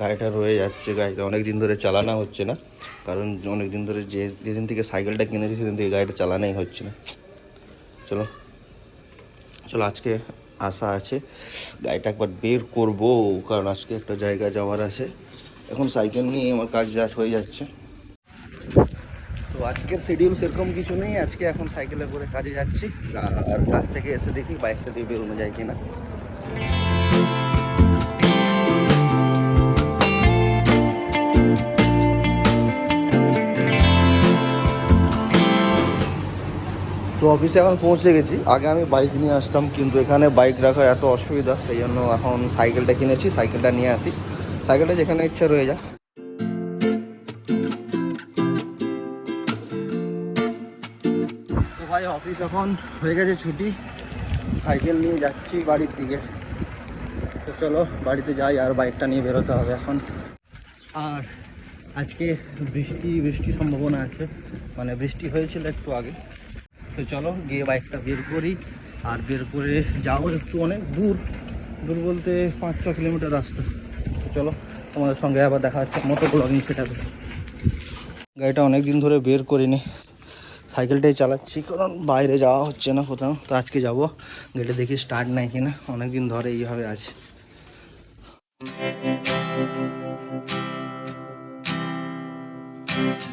গাড়িটা রয়ে যাচ্ছে, গাড়িটা অনেক দিন ধরে চালানো হচ্ছে না। কারণ অনেক দিন ধরে যে যেদিন থেকে সাইকেলটা কিনেছি, সেদিন থেকে গাড়িটা চালানোই হচ্ছে না। চলো চলো, আজকে আশা আছে, গাড়িটা একবার বের করব, কারণ আজকে একটা জায়গা যাওয়ার আছে। এখন সাইকেল নিয়ে আমার কাজ রাজ হয়ে যাচ্ছে। তো আজকের শিডিউল সেরকম কিছু নেই, আজকে এখন সাইকেলে করে কাজে যাচ্ছি, আর কাজ থেকে এসে দেখি বাইকটা দিয়ে বেরোনো যায় কিনা। অফিসে এখন পৌঁছে গেছি। আগে আমি বাইক নিয়ে আসতাম, কিন্তু এখানে বাইক রাখা এত অসুবিধা, সেই জন্য এখন সাইকেলটা কিনেছি সাইকেলটা নিয়ে আসি। সাইকেলটা যেখানে ইচ্ছা রয়ে যায় তো ভাই অফিস এখন হয়ে গেছে ছুটি। সাইকেল নিয়ে যাচ্ছি বাড়ির দিকে। তো চলো, বাড়িতে যাই আর বাইকটা নিয়ে বেরোতে হবে এখন। আর আজকে বৃষ্টি বৃষ্টি সম্ভাবনা আছে। মানে বৃষ্টি হয়েছিল একটু আগে। তো চলো, গিয়ে বাইকটা বের করি। আর বের করে যাব একটু অনেক দূর। দূর বলতে পাঁচ ছ কিলোমিটার রাস্তা। তো চলো, তোমাদের সঙ্গে আবার দেখা যাচ্ছে মোটো ব্লগিং সেটাবে গাড়িটা অনেক দিন ধরে বের করিনি। সাইকেলটাই চালাচ্ছি, কারণ বাইরে যাওয়া হচ্ছে না কোথাও। তো আজকে যাব। গেটে দেখি স্টার্ট নাই কিনা। অনেক দিন ধরে এইভাবে আছে।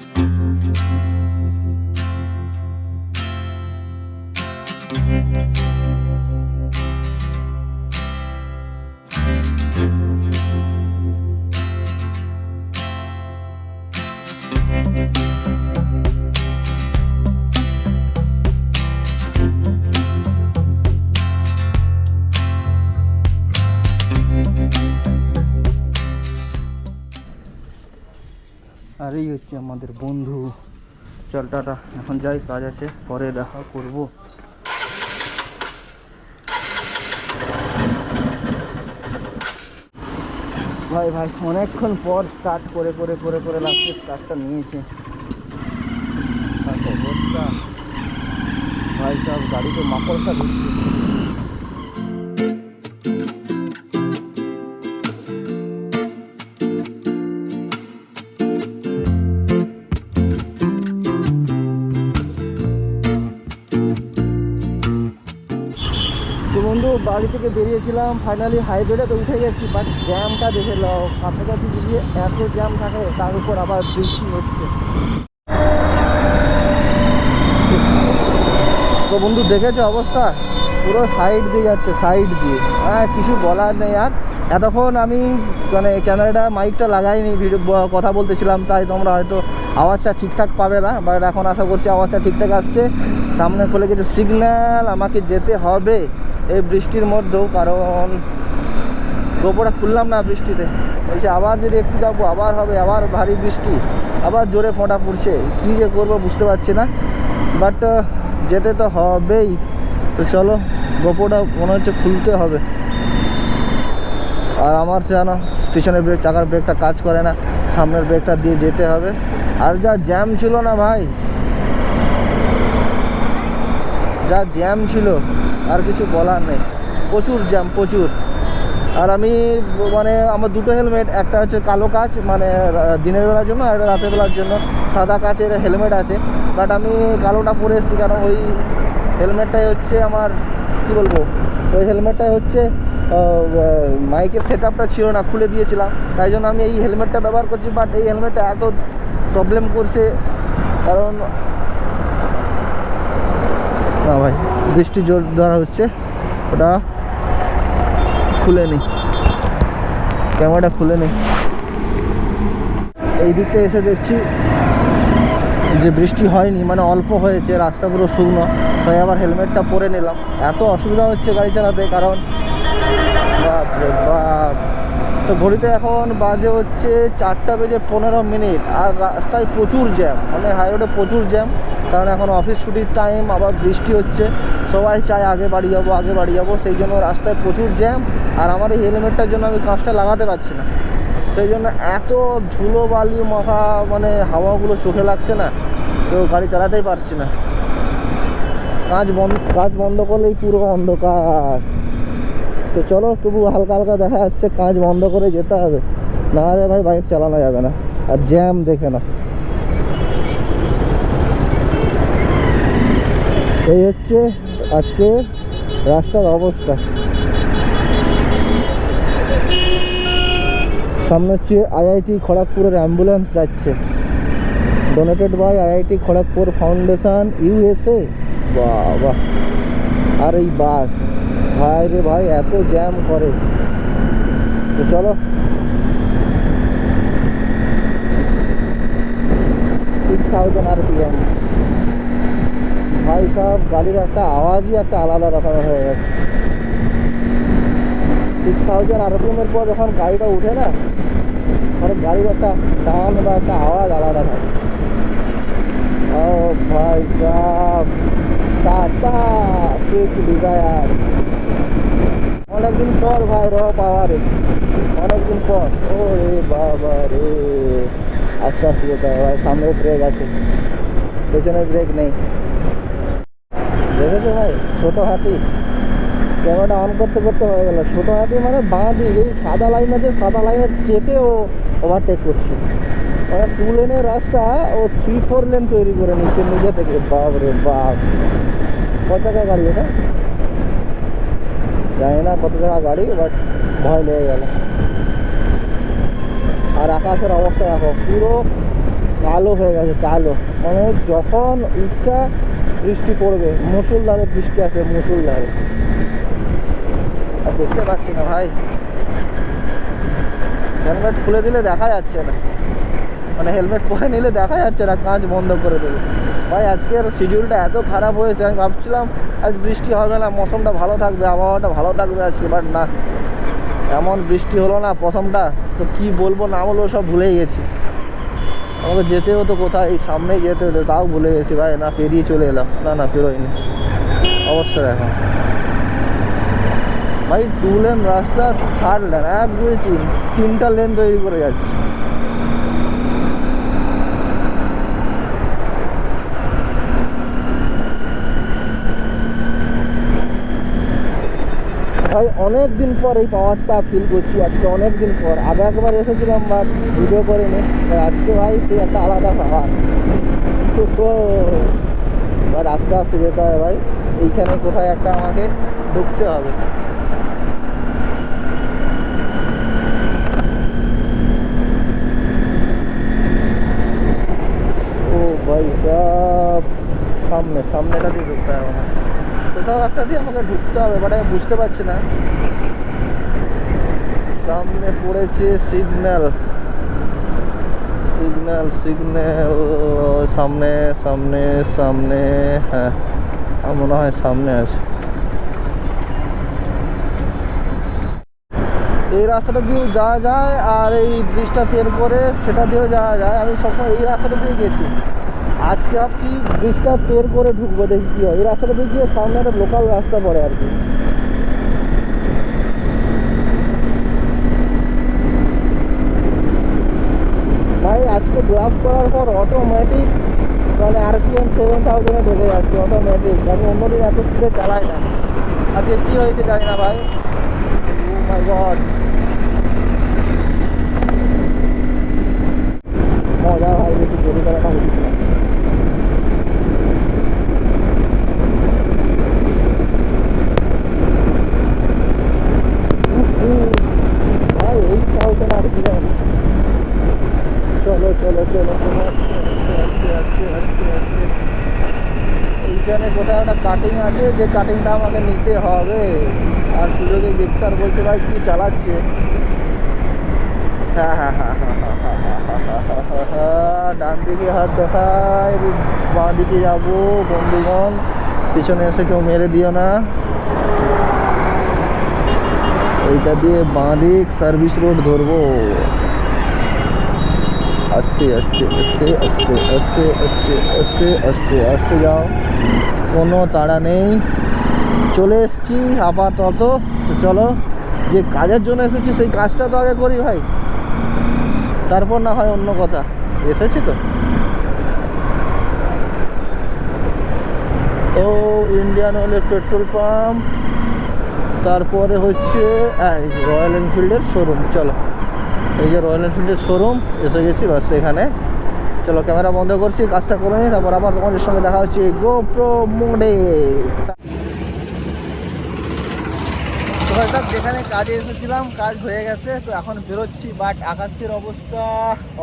আর এই হচ্ছে আমাদের বন্ধু। চল টাটা। এখন যাই কাজ আছে। পরে দেখা করব। ভাই ভাই অনেকক্ষণ পর স্টার্ট করে করে করে করে লাস্টে স্টার্টটা নিয়েছে। আর ভাই সব গাড়িতে মাকড়সা ঢুকছে। তো বন্ধু, বাড়ি থেকে বেরিয়েছিলাম ফাইনালি হাইওয়েটা তো উঠে গেছি বাট জ্যামটা দেখে নাও কাছাকাছি গিয়ে এত জ্যাম থাকে, তার উপর আবার বৃষ্টি হচ্ছে। তো বন্ধু, দেখেছ অবস্থা? পুরো সাইড দিয়ে যাচ্ছে সাইড দিয়ে। হ্যাঁ কিছু বলার নেই আর। এতক্ষণ আমি মানে ক্যামেরাটা মাইকটা লাগাইনি ভিডিও কথা বলতেছিলাম, তাই তোমরা হয়তো আওয়াজটা ঠিকঠাক পাবে না বাট এখন আশা করছি আওয়াজটা ঠিকঠাক আসছে। সামনে খুলে গেছে সিগন্যাল আমাকে যেতে হবে। এই বৃষ্টির মধ্যেও, কারণ গোপরা খুললাম না বৃষ্টিতে। বলছে, আবার যদি একটু যাব, আবার হবে, আবার ভারী বৃষ্টি, আবার জোরে ফোঁটা পড়ছে কী যে করব বুঝতে পারছি না। বাট যেতে তো হবেই। তো চলো গোপোটা মনে হচ্ছে খুলতে হবে। আর আমার যেন পিছনের ব্রেক চাকার ব্রেকটা কাজ করে না, সামনের ব্রেকটা দিয়ে যেতে হবে। আর যা জ্যাম ছিল না ভাই যা জ্যাম ছিল, আর কিছু বলার নেই। প্রচুর জ্যাম, প্রচুর। আর আমি মানে আমার দুটো হেলমেট, একটা হচ্ছে কালো কাচ মানে দিনের বেলার জন্য, আর রাতের বেলার জন্য। সাদা কাচের হেলমেট আছে। বাট আমি কালোটা পরে এসেছি, কারণ ওই হেলমেটটাই হচ্ছে আমার, কী বলব, ওই হেলমেটটাই হচ্ছে মাইকের সেট আপটা ছিল না, খুলে দিয়েছিলাম। তাই জন্য আমি এই হেলমেটটা ব্যবহার করছি, বাট এই হেলমেটটা এত প্রবলেম করছে, কারণ না ভাই, বৃষ্টি জোর ধরা হচ্ছে, ওটা খুলে নি ক্যামেরাটা খুলে নি এই দিকটা এসে দেখছি যে বৃষ্টি হয়নি মানে অল্প হয়েছে, রাস্তা পুরো শুকনো, তাই আবার হেলমেটটা পরে নিলাম। এত অসুবিধা হচ্ছে গাড়ি চালাতে, কারণ বাপরে বাপ। তো ঘড়িতে এখন বাজে হচ্ছে চারটা বেজে পনেরো মিনিট, আর রাস্তায় প্রচুর জ্যাম মানে হাইরোডে প্রচুর জ্যাম। কারণ এখন অফিস ছুটির টাইম আবার বৃষ্টি হচ্ছে। সবাই চায় আগে বাড়ি যাব, আগে বাড়ি যাব। সেই জন্য রাস্তায় প্রচুর জ্যাম আর আমার এই হেলমেটটার জন্য আমি কাজটা লাগাতে পারছি না। সেই জন্য এত ধুলো বালি মাখা মানে হাওয়াগুলো চোখে লাগছে না, তো গাড়ি চালাতেই পারছি না। কাজ বন্ধ কাজ বন্ধ করলেই পুরো অন্ধকার। তো চলো, তবু হালকা হালকা দেখা যাচ্ছে, কাজ বন্ধ করে যেতে হবে। না রে ভাই বাইক চালানো যাবে না, আর জ্যাম দেখে না এই হচ্ছে আজকে রাস্তার অবস্থা। সামনে হচ্ছে আইআইটি খড়গপুরের অ্যাম্বুলেন্স যাচ্ছে। Donated by IIT Kharagpur foundation USA বাবা, আর এই বাস, ভাই রে ভাই, এত জ্যাম করে। তো চলো। সিক্স থাউজেন্ড আর পিএম ভাই সাহেব, গাড়ির একটা আওয়াজই একটা আলাদা রকমের হয়ে গেছে। সিক্স থাউজেন্ড আরপিএমের পর যখন গাড়িটা উঠে না, তখন গাড়ির একটা টান বা একটা আওয়াজ আলাদা থাকে। ও ভাই সাহেব, টাটা সুইফট ডিজায়ার অনেকদিন পর ভাই র পাওয়া রে। অনেকদিন পর। ও রে বাবা রে। আস্তে আস্তে যেতে হবে সামনে ব্রেক আছে। পেছনে ব্রেক নেই। ভাই, ছোট হাতি। ক্যামেরাটা অন করতে করতে হয়ে গেল। ছোট হাতি মানে বাঁ দিক এই সাদা লাইন আছে, সাদা লাইনে চেপে ও ওভারটেক করছে। মানে টু লেনের রাস্তা, ও থ্রি ফোর লেন তৈরি করে নিচ্ছে নিজে থেকে। বাপ রে বাপ। কত টাকা গাড়ি এটা? জানি না কত টাকা গাড়ি বাট ভয় লেগে গেল। আর আকাশের অবস্থা দেখো, পুরো কালো হয়ে গেছে, কালো। মানে যখন ইচ্ছা বৃষ্টি পড়বে, মুসুলধারে বৃষ্টি আছে, মুসুলধারে। আর দেখতে পাচ্ছি না ভাই। হেলমেট খুলে দিলে দেখা যাচ্ছে না। মানে হেলমেট পরে নিলে দেখা যাচ্ছে না, কাঁচ বন্ধ করে দেবে। ভাই, আজকের শিডিউলটা এত খারাপ হয়েছে, আমি ভাবছিলাম আজ বৃষ্টি হবে না, মৌসুমটা ভালো থাকবে, আবহাওয়াটা ভালো থাকবে আজকে বাট না। এমন বৃষ্টি হলো না প্রথমটা, তো কি বলব না বলব সব ভুলেই গেছি। আমাকে যেতে হতো কোথায়? এই সামনেই যেতে হতো, তাও ভুলে গেছি ভাই। না, পেরিয়ে চলে এলাম। না না পেরোয়নি অবস্থা দেখো। ভাই টু লেন রাস্তা থার্ড লেন এক দুই তিন তিনটা লেন তৈরি করে যাচ্ছে। ভাই, অনেক দিন পর এই পাওয়ারটা ফিল করছি, আজকে অনেক দিন পর। আগে একবার এসেছিলাম বাট ভিডিও করিনি। ভাই আজকে ভাই সেই একটা আলাদা পাওয়ার বাট আস্তে আস্তে যেতে হবে ভাই। এইখানে কোথায় একটা আমাকে ঢুকতে হবে। ও ভাই সামনে, সামনেটা দিয়ে ঢুকতে হবে না কোথাও একটা দিয়ে আমাকে ঢুকতে হবে বাট আমি বুঝতে পারছি না। সামনে পড়েছে সিগন্যাল। সিগন্যাল সিগন্যাল, সামনে সামনে সামনে হ্যাঁ আমার মনে হয় সামনে আছে। এই রাস্তাটা দিয়েও যাওয়া যায় আর এই ব্রিজটা পের করে সেটা দিয়েও যাওয়া যায়। আমি সবসময় এই রাস্তাটা দিয়ে গেছি। আজকে ভাবছি ব্রিজটা পের করে ঢুকবো, দেখি কী হয়। এই রাস্তাটা দিয়ে গিয়ে সামনে একটা লোকাল রাস্তা পড়ে আর কি। ভাই, আজকে গ্লাভ করার পর অটোমেটিক মানে আর কি এম সেভেন থাউজেন্ডে ঢুকে যাচ্ছে অটোমেটিক আমি অন্যদিন এত স্পিডে চালাই না। আজকে কী হয়েছে জানি না ভাই। গড মজা ভাই, বেশি জোরে বলছে যে কাটিংটা আমাকে নিতে হবে আর সুযোগে গিফতার বলছে ভাই কী চালাচ্ছে ডান দিকে হাত দেখায় বাঁ দিকে যাব বন্ধুগণ পিছনে এসে কেউ মেরে দিও না ওইটা দিয়ে বাঁ দিক সার্ভিস রোড ধরবো আস্তে আস্তে আস্তে আস্তে আস্তে আস্তে আস্তে আস্তে আস্তে যাও। কোনো তাড়া নেই। চলে এসছি আপাতত। তো চলো, যে কাজের জন্য এসেছি, সেই কাজটা তো আগে করি ভাই। তারপর না হয় অন্য কথা। এসেছি তো। ও ইন্ডিয়ান অয়েলের পেট্রোল পাম্প তারপরে হচ্ছে রয়্যাল এনফিল্ডের শোরুম চলো। এই যে রয়্যাল এনফিল্ডের শোরুম এসে গেছি, বাস এখানে। চলো ক্যামেরা বন্ধ করছি, কাজটা করে নিই, তারপর আবার তোমাদের সঙ্গে দেখা হচ্ছে গোপ্রো মোডে যেখানে কাজে এসেছিলাম, কাজ হয়ে গেছে, তো এখন বেরোচ্ছি বাট আকাশের অবস্থা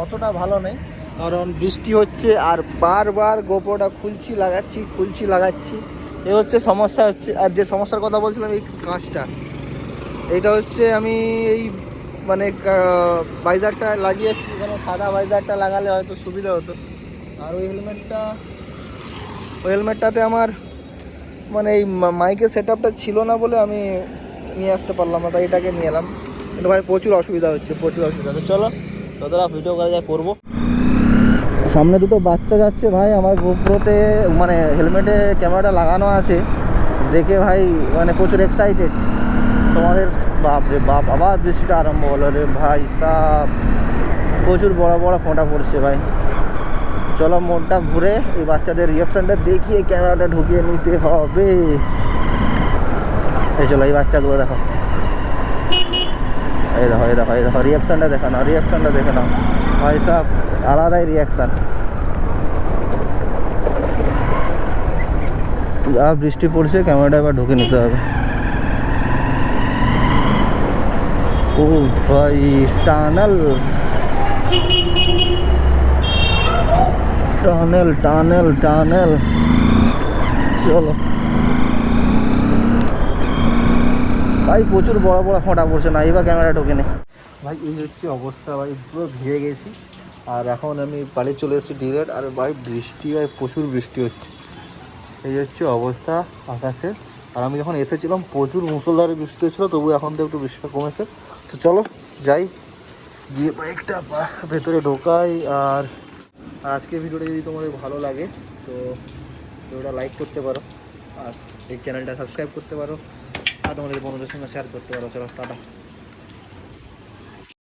অতটা ভালো নেই। কারণ বৃষ্টি হচ্ছে, আর বারবার গোপ্রোটা খুলছি, লাগাচ্ছি খুলছি, লাগাচ্ছি। এই হচ্ছে সমস্যা হচ্ছে, আর যে সমস্যার কথা বলছিলাম, এই কাজটা, এইটা হচ্ছে আমি এই বাইজারটা লাগিয়েছি মানে সাদা বাইজারটা লাগালে হয়তো সুবিধা হতো। আর ওই হেলমেটটা ওই হেলমেটটাতে আমার মানে এই মাইকের সেট আপটা ছিল না বলে আমি নিয়ে আসতে পারলাম না, তাই এটাকে নিয়ে এলাম। কিন্তু ভাই, প্রচুর অসুবিধা হচ্ছে, প্রচুর অসুবিধা তো চলো, যতটা ভিডিও করা যায় করব। সামনে দুটো বাচ্চা যাচ্ছে ভাই, আমার গোপ্রোতে মানে হেলমেটে ক্যামেরাটা লাগানো আছে। দেখে ভাই মানে প্রচুর এক্সাইটেড তোমাদের বাপ রে বাপ, আবার বৃষ্টিটা আরম্ভ হলো রে ভাই সাপ প্রচুর বড় বড় ফোঁটা পড়ছে ভাই। চলো মোড়টা ঘুরে এই বাচ্চাদের রিয়াকশানটা দেখিয়ে ক্যামেরাটা ঢুকিয়ে নিতে হবে। এই চলো এই বাচ্চাগুলো দেখো। এই দেখো এই দেখো এই দেখো রিয়াকশানটা দেখো না রিয়াকশানটা দেখে নাও। ভাই সাহেব আলাদাই রিয়াকশান যা বৃষ্টি পড়ছে ক্যামেরাটা এবার ঢুকে নিতে হবে। ও ভাই টানেল। Tunnel tunnel tunnel. চলো। ভাই, প্রচুর বড় বড় ফোঁটা পড়ছে না এবার ক্যামেরা ঢোকে নে ভাই, এই হচ্ছে অবস্থা, ভাই, পুরো ভিজে গেছি। আর এখন আমি বাড়ি চলে এসেছি ডিরেক্ট, আর ভাই, বৃষ্টি, ভাই, প্রচুর বৃষ্টি হচ্ছে। এই হচ্ছে অবস্থা আকাশের। আর আমি যখন এসেছিলাম, প্রচুর মুসলধারে বৃষ্টি হচ্ছিল তবু এখন তো একটু বৃষ্টিটা কমেছে। তো চলো, যাই। গিয়ে বাইকটা ভেতরে ঢোকাই, আর আজকে ভিডিওটা যদি তোমাদের ভালো লাগে, তো ভিডিওটা লাইক করতে পারো, আর এই চ্যানেলটা সাবস্ক্রাইব করতে পারো, আর তোমাদের বন্ধুদের সঙ্গে শেয়ার করতে পারো। চলো, টাটা।